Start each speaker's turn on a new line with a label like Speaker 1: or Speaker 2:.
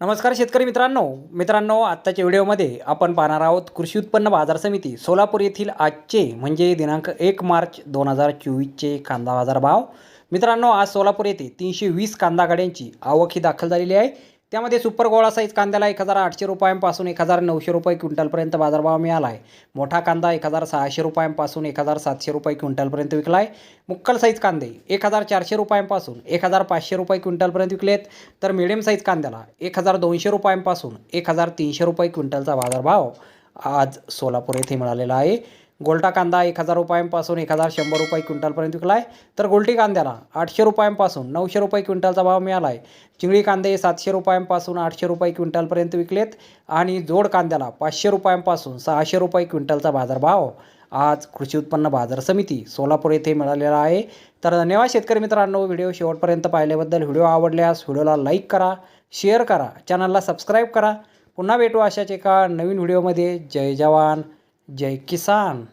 Speaker 1: नमस्कार शेतकरी मित्रांनो. मित्रांनो आत्ताच्या व्हिडिओमध्ये आपण पाहणार आहोत कृषी उत्पन्न बाजार समिती सोलापूर येथील आजचे म्हणजे दिनांक एक मार्च दोन हजार चोवीसचे कांदा बाजार भाव मित्रांनो आज सोलापूर येथे तीनशे वीस कांदा गाड्यांची आवक ही दाखल झालेली आहे. त्यामध्ये सुपर गोळा साईज कांद्याला एक हजार आठशे रुपयांपासून एक हजार नऊशे रुपये क्विंटलपर्यंत बाजारभाव मिळाला आहे. मोठा कांदा एक हजार सहाशे रुपयांपासून एक हजार सातशे रुपये क्विंटलपर्यंत विकला आहे. मुक्कल साईज कांदे एक हजार चारशे रुपयांपासून एक हजार पाचशे रुपये क्विंटलपर्यंत विकलेत. तर मिडियम साईज कांद्याला एक हजार दोनशे रुपयांपासून एक हजार तीनशे रुपये क्विंटलचा बाजारभाव आज सोलापूर येथे मिळालेला आहे. गोल्टा कांदा एक हजार रुपयांपासून एक हजार शंभर रुपये क्विंटलपर्यंत विकला आहे तर गोल्टी कांद्याला आठशे रुपयांपासून नऊशे रुपये क्विंटलचा भाव मिळाला आहे चिंगळी कांदे सातशे रुपयांपासून आठशे रुपये क्विंटलपर्यंत विकलेत आणि जोड कांद्याला पाचशे रुपयांपासून सहाशे रुपये क्विंटलचा बाजारभाव. आज कृषी उत्पन्न बाजार समिती सोलापूर येथे मिळालेला आहे. तर धन्यवाद शेतकरी मित्रांनो व्हिडिओ शेवटपर्यंत पाहिल्याबद्दल व्हिडिओ आवडल्यास व्हिडिओला लाईक करा शेअर करा चॅनलला सबस्क्राईब करा. पुन्हा भेटू अशाच एका नवीन व्हिडिओमध्ये. जय जवान. जय किसान